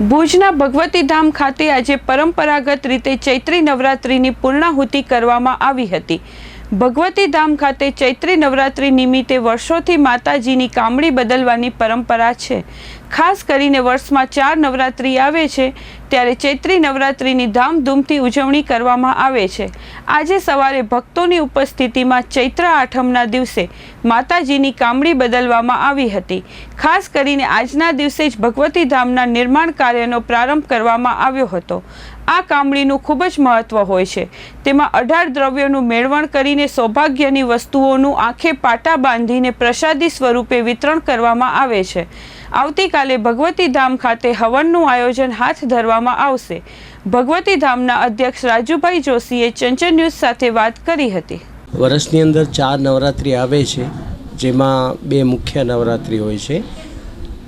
ભુજના ભગવતી ધામ ખાતે આજે પરંપરાગત રીતે ચૈત્રી નવરાત્રિની પૂર્ણાહુતિ કરવામાં આવી હતી. ભગવતી ધામ ખાતે ચૈત્રી નવરાત્રિ નિમિત્તે વર્ષોથી માતાજીની કામળી બદલવાની પરંપરા છે. ખાસ કરીને વર્ષમાં ચાર નવરાત્રિ આવે છે, ત્યારે ચૈત્રી નવરાત્રિની ધામધૂમથી ઉજવણી કરવામાં આવે છે. આજે સવારે ભક્તોની ઉપસ્થિતિમાં ચૈત્ર આઠમના દિવસે માતાજીની કામડી બદલવામાં આવી હતી. ખાસ કરીને આજના દિવસે જ ભગવતી ધામના નિર્માણ કાર્યનો પ્રારંભ કરવામાં આવ્યો હતો. આ કામળીનું ખૂબ જ મહત્વ હોય છે. તેમાં અઢાર દ્રવ્યોનું મેળવણ કરીને સૌભાગ્યની વસ્તુઓનું આંખે પાટા બાંધીને પ્રસાદી સ્વરૂપે વિતરણ કરવામાં આવે છે. આવતીકાલે ભગવતી ધામ ખાતે હવનનું આયોજન હાથ ધરવામાં આવશે. ભગવતી ધામના અધ્યક્ષ રાજુભાઈ જોશીએ ચંચળ ન્યૂઝ સાથે વાત કરી હતી. વર્ષની અંદર ચાર નવરાત્રિ આવે છે, જેમાં બે મુખ્ય નવરાત્રિ હોય છે.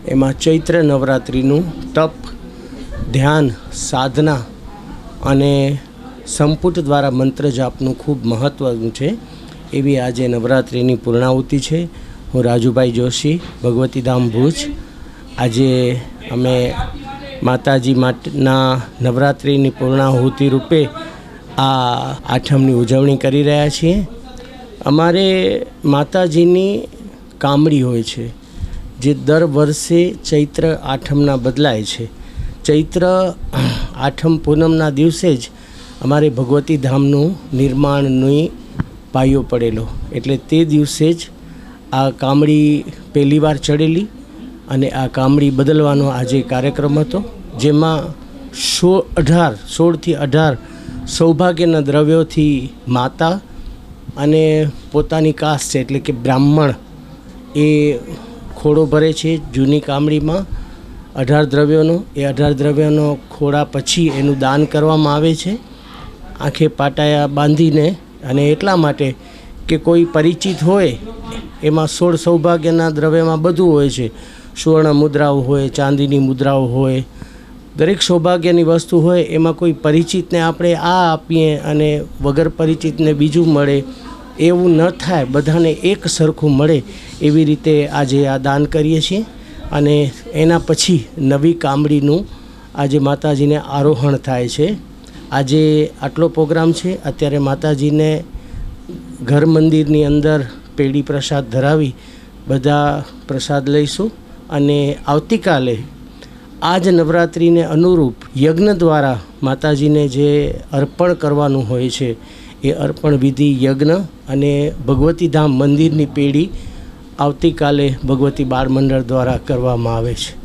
એમાં ચૈત્ર નવરાત્રિનું તપ, ધ્યાન, સાધના અને સંપુટ દ્વારા મંત્ર જાપનું ખૂબ મહત્ત્વનું છે. એવી આજે નવરાત્રિની પૂર્ણાહુતિ છે. હું રાજુભાઈ જોશી, ભગવતીધામ ભુજ. આજે અમે માતાજી માટેના નવરાત્રિની પૂર્ણાહુતિ રૂપે આ આઠમની ઉજવણી કરી રહ્યા છીએ. અમારે માતાજીની કામડી હોય છે, જે દર વર્ષે ચૈત્ર આઠમના બદલાય છે. ચૈત્ર આઠમ પૂનમના દિવસે જ અમારે ભગવતી ધામનું નિર્માણની પાયો પડેલો. એટલે તે દિવસે જ આ કામડી પહેલીવાર ચડેલી. અને આ કામળી બદલવાનો આજે કાર્યક્રમ હતો, જેમાં સોળ અઢાર, સોળથી અઢાર સૌભાગ્યના દ્રવ્યોથી માતા અને પોતાની કાસ્ટ છે, એટલે કે બ્રાહ્મણ, એ ખોડો ભરે છે જૂની કામળીમાં અઢાર દ્રવ્યોનો, એ અઢાર દ્રવ્યોનો ખોડા પછી એનું દાન કરવામાં આવે છે. આંખે પાટાયા બાંધીને અને એટલા માટે કે કોઈ પરિચિત હોય, એમાં સોળ સૌભાગ્યના દ્રવ્યમાં બધું હોય છે. સુવર્ણ મુદ્રાઓ હોય, ચાંદીની મુદ્રાઓ હોય, દરેક સૌભાગ્યની વસ્તુ હોય, એમાં કોઈ પરિચિતને આપણે આ આપીએ અને વગર પરિચિતને બીજું મળે, એવું ન થાય, બધાને એક સરખું મળે, એવી રીતે આજે આ દાન કરીએ છીએ. અને એના પછી નવી કામડીનું આજે માતાજીને આરોહણ થાય છે. આજે આટલો પ્રોગ્રામ છે, અત્યારે માતાજીને ઘર મંદિરની અંદર પેઢી પ્રસાદ ધરાવી બધા પ્રસાદ લઈશું. અને આવતીકાલે આ જ નવરાત્રિને અનુરૂપ યજ્ઞ દ્વારા માતાજીને જે અર્પણ કરવાનું હોય છે, એ અર્પણ વિધિ યજ્ઞ અને ભગવતી ધામ મંદિરની પેઢી આવતીકાલે ભગવતી બાળ મંડળ દ્વારા કરવામાં આવે છે.